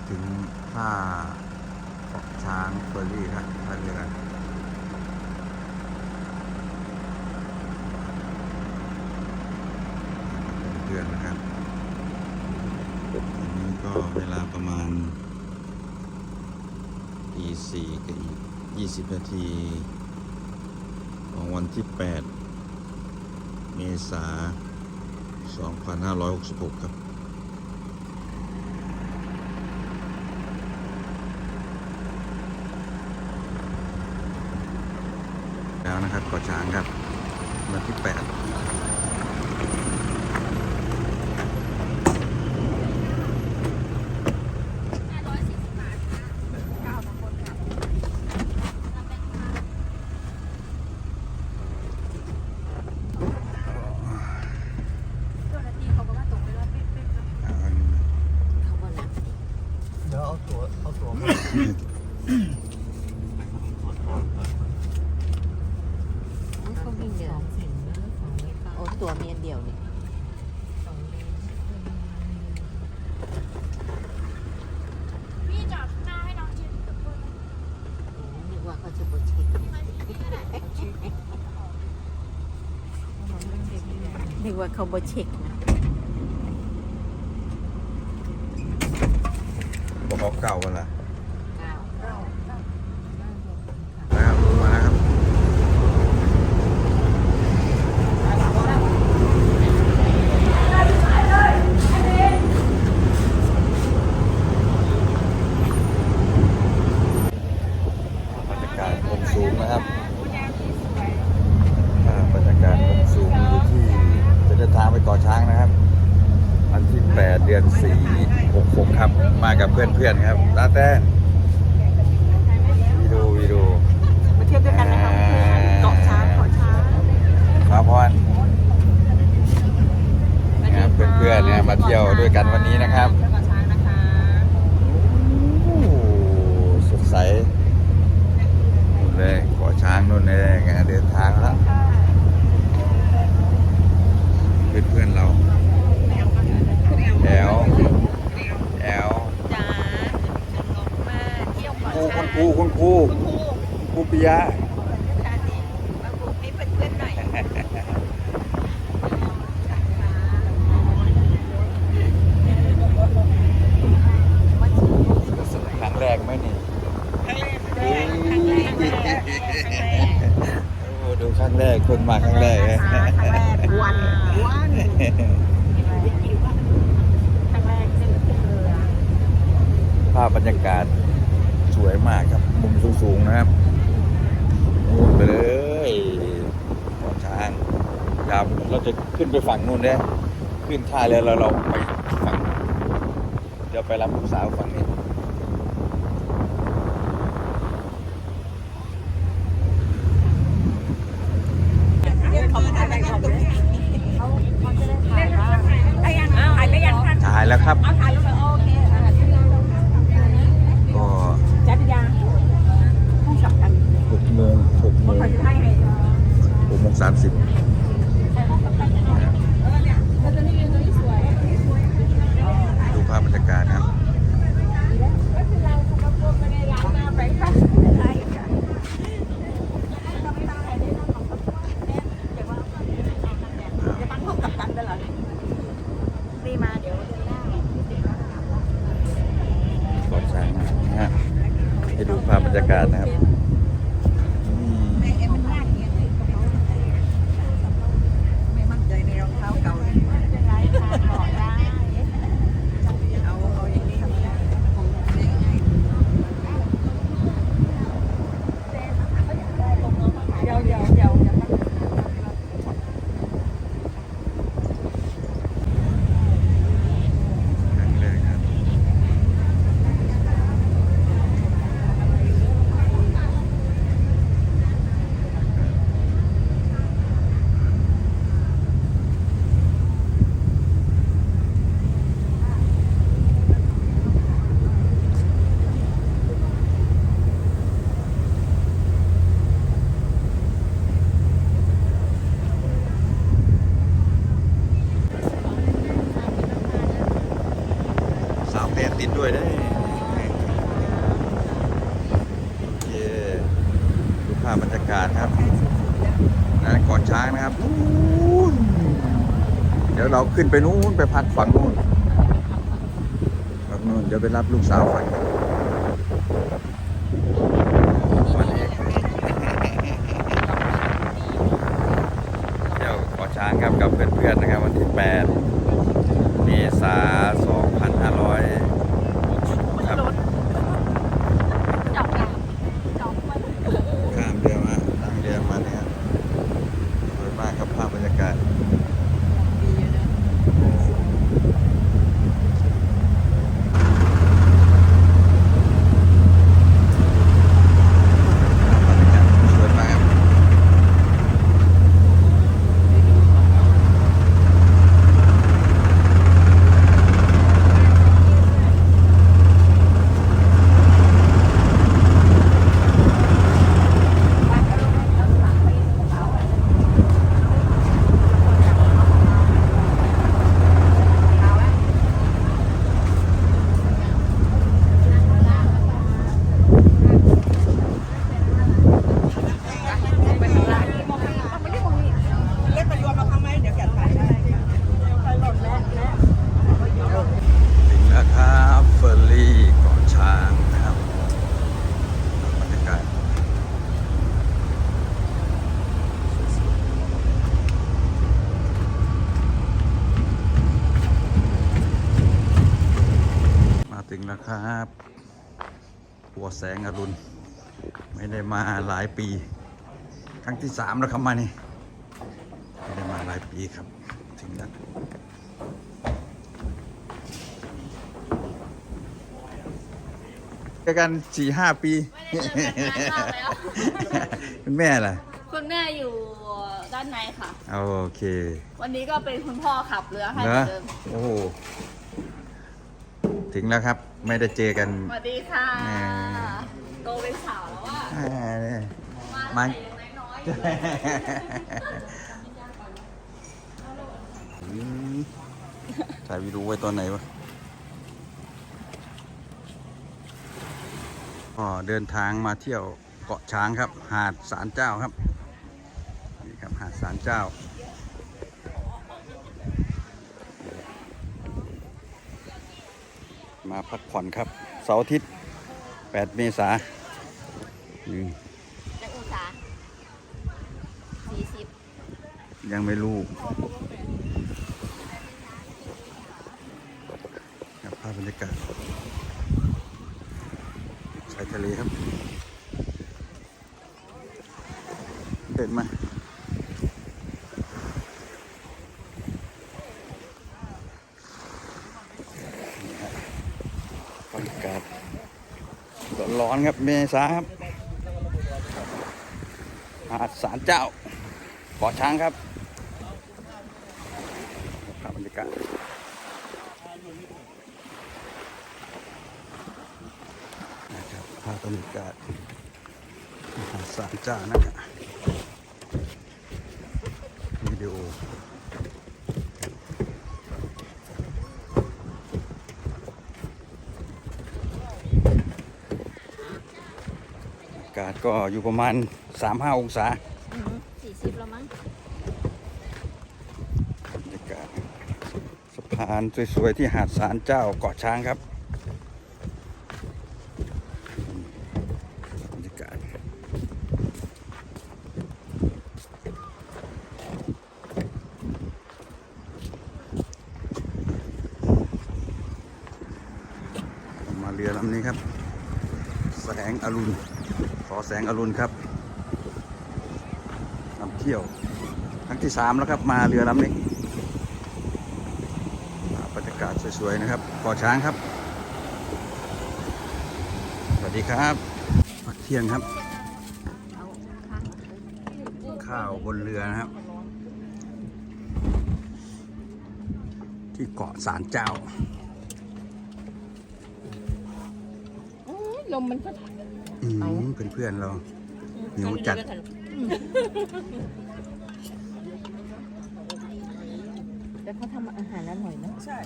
มาถึงท่าช้างเฟอร์รี่ครับท่าเรือเพื่อนนะครับอันนี้ก็เวลาประมาณตีสี่กับอีกยี่สิบนาที ของวันที่ 8 เมษา 2566 ครับ แล้ว นะครับเกาะช้างครับวันที่8 เจ้าหน้าที่เขาก็ว่าตกไปแล้วเป๊ะๆครับ เอาอันนี้มา เขาก็นับ เดี๋ยวเอาตัวเอาตัวมา เขาวิ่งเดียวโอ้ ตัวเมียนเดียวนี่พี่จอดหน้าให้น้องยืนกับคนนึกว่าเขาจะบดชิดนึกว่าเขาบดเช็คนะบอกเขาเก่ากันละ อ้าว นะครับมาแล้วครับ บรรยากาศมุม สูงนะครับอ่าบรรยากาศมุมสูงอยู่ที่จะเดินทางไปเกาะช้างนะครับวันที่ 8 เดือน 4 66 ครับ มากับเพื่อนๆครับลาแต้วีดูวีดูมาเที่ยวด้วยกันนะครับเกาะช้างเกาะช้างมาพรนะครับเพื่อนๆเนี่ยมาเที่ยวด้วยกันวันนี้นะครับ เกาะช้างนะคะ โอ้สดใสนู่นเลยเกาะ ช้างนู่นเลยไงเดินทางแล้วเพื่อนๆเราแอลแอลจ้ามาเที่ยวเกาะครูช้างคุณครูคุณครูครูปิยะชาติมาปลูกให้เพื่อนๆหน่อยครั้งแรกไหมนี่ โอ้ดูครั้งแรกคนมาครั้งแรกครั้งแรกวันวันครั้งแรกขึ้นเรือภาพบรรยากาศสวยมากครับ มุมสูงๆนะครับนู่นไปเลยเกาะช้างยาวเราจะขึ้นไปฝั่งนู้นเนี่ยขึ้นท่าเรือเราเราไปฝั่งเดี๋ยวไปรับลูกสาวฝั่งนี้ เรียกเขาถ่ายไปเขาตรงนี้เขาเขาจะได้ถ่ายว่าได้ยังถ่ายไปยังท่าน ถ่ายแล้วครับ เอาถ่ายรูปแล้วโอเคอะ ก็ จัดยาผู้สับกัน หกโมงหกโมง เขาจะให้ให้ หกโมง สามสิบเออเนี่ยแล้วตัวนี้ตัวนี้สวยดูภาพบรรยากาศครับก็คือเราสกปรกไปในร้านหน้าไปค่ะอะไรค่ะจะตั้งห้องกับกันได้เหรอรีมาเดี๋ยวเดือนหน้าก่อนช้างนะฮะให้ดูภาพบรรยากาศนะครับอืม ไม่เอ็มมันมากเนี่ยไม่มั่นใจในรองเท้าเก่าเลยไม่เป็นไรค่ะขอได้เอาเอาอย่างนี้ทำได้ของเล็กให้เดี๋ยวเดี๋ยวเดี๋ยวเดี๋ยว ครั้งแรกครับ พบรรยากาศครับนั่นเกาะช้างนะครับ เดี๋ยวเราขึ้นไปนู้นไปพักฝั่งนู้นฝั่งนู้นเดี๋ยวไปรับลูกสาวฝั่งนู้นวันนี้เที่ยวเกาะช้างครับกับเพื่อนๆนะครับ วันที่ 8 เมษาครับ จับกันจับมัน ข้ามเรือมานั่งเรือมาเนี่ยครับสวยมากครับภาพบรรยากาศ ดีอยู่นะ บรรยากาศสวยมากครับถึงแล้วครับเฟอร์รี่เกาะช้างนะครับบรรยากาศมาถึงแล้ว ครับหัวแสงอรุณ ไม่ได้มาหลายปี ครั้งที่สามแล้วครับมานี่ไม่ได้มาหลายปีครับ ถึงแล้วเจอกันสี่ห้าปีไม่ได้เจอกันนานมากแล้วคุณแม่ล่ะคุณแม่อยู่ด้านในค่ะ โอเค วันนี้ก็เป็นคุณพ่อขับเรือให้เหเหรมืออนเดิมโอ้โหถึงแล้วครับ ไม่ได้เจอกัน สวัสดีค่ะ อ่า โตเป็นสาวแล้วว่าอ่าเนี่ย มามาแต่ยังน้อยอืมถ่ายวิดีโอไว้ตอนไหนวะก็เดินทางมาเที่ยวเกาะช้างครับ หาดสารเจ้าครับ นี่ครับหาดสารเจ้า มาพักผ่อนครับ เสาร์อาทิตย์ 8 เมษาอืมๆจากอุตสาห์สี่สิบยังไม่รู้ครับภาพบรรยากาศชายทะเลครับ เดินมานี่ครับบรรยากาศร้ อนครับเมษาครับหาดสารเจ้าเกาะช้างครับภาพบรรยากาศนะครับภาพบรรยากาศหาดสารเจ้านะครับวิดีโอากาศก็อยู่ประมาณ 3-5 องศาสี่สิบแล้วมั้งบรรยากาศสะพานสวยๆที่หาดสารเจ้าเกาะช้างครับบรรยากาศมาเรือลำนี้ครับ แสงอรุณขอ แสงอรุณครับนำเที่ยวครั้งที่สามแล้วครับมาเรือลำนี้บรรยากาศสวยๆนะครับเกาะช้างครับ สวัสดีครับพักเที่ยงครับ ข้าวบนเรือนะครับ ที่เกาะสารเจ้าลมมันก็ อืมเพื่อนๆเราหิวจัด แต่เขาทำอาหารอร่อยนะใช่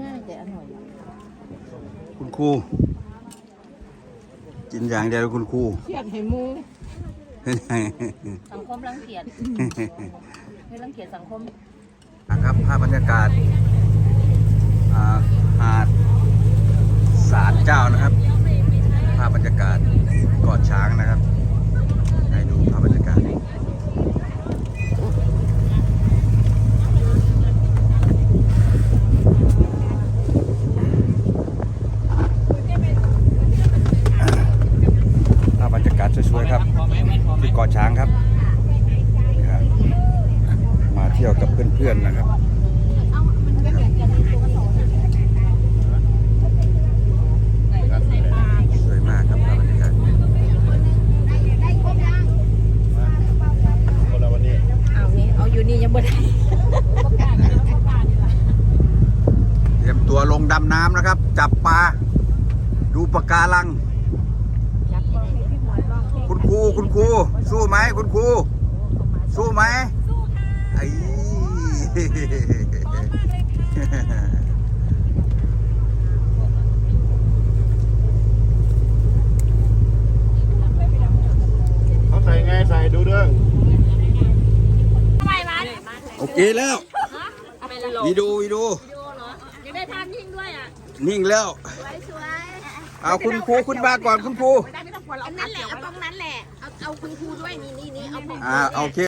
ง่ายๆแต่อร่อยอะคุณครูกินอย่างเดียวคุณครูเครียดให้หมูสังคมรังเกียจไม่รังเกียจสังคมนะครับภาพบรรยากาศอ่าหาดศาลเจ้านะครับ ภาพบรรยากาศเกาะช้างนะครับให้ดูภาพบรรยากาศภาพบรรยากาศสวยๆครับที่เกาะช้างครับนี่ครับ มาเที่ยวกับเพื่อนๆนะครับ สวยมากครับภาพบรรยากาศ คนละวันนี้ เอา นี่เอาอยู่นี่ยังบ่ได้เตรียมตัวลงดำน้ำนะครับ จับปลา ดูปะการัง คุณครูคุณครูสู้ไหมคุณครูสู้ไหมไอ้เขาใส่ไงใส่ดูเรื่อง โอเคแล้ววีดูวีดูยังได้ทานยิ่งด้วยอะนิ่งแล้ว สวยเอาคุณครูคุณมาก่อนคุณครูอันนั้นแหละเอาตรงนั้นแหละ เอาเอาคุณครูด้วยนี่นี่นี่เอาอ่าโอเค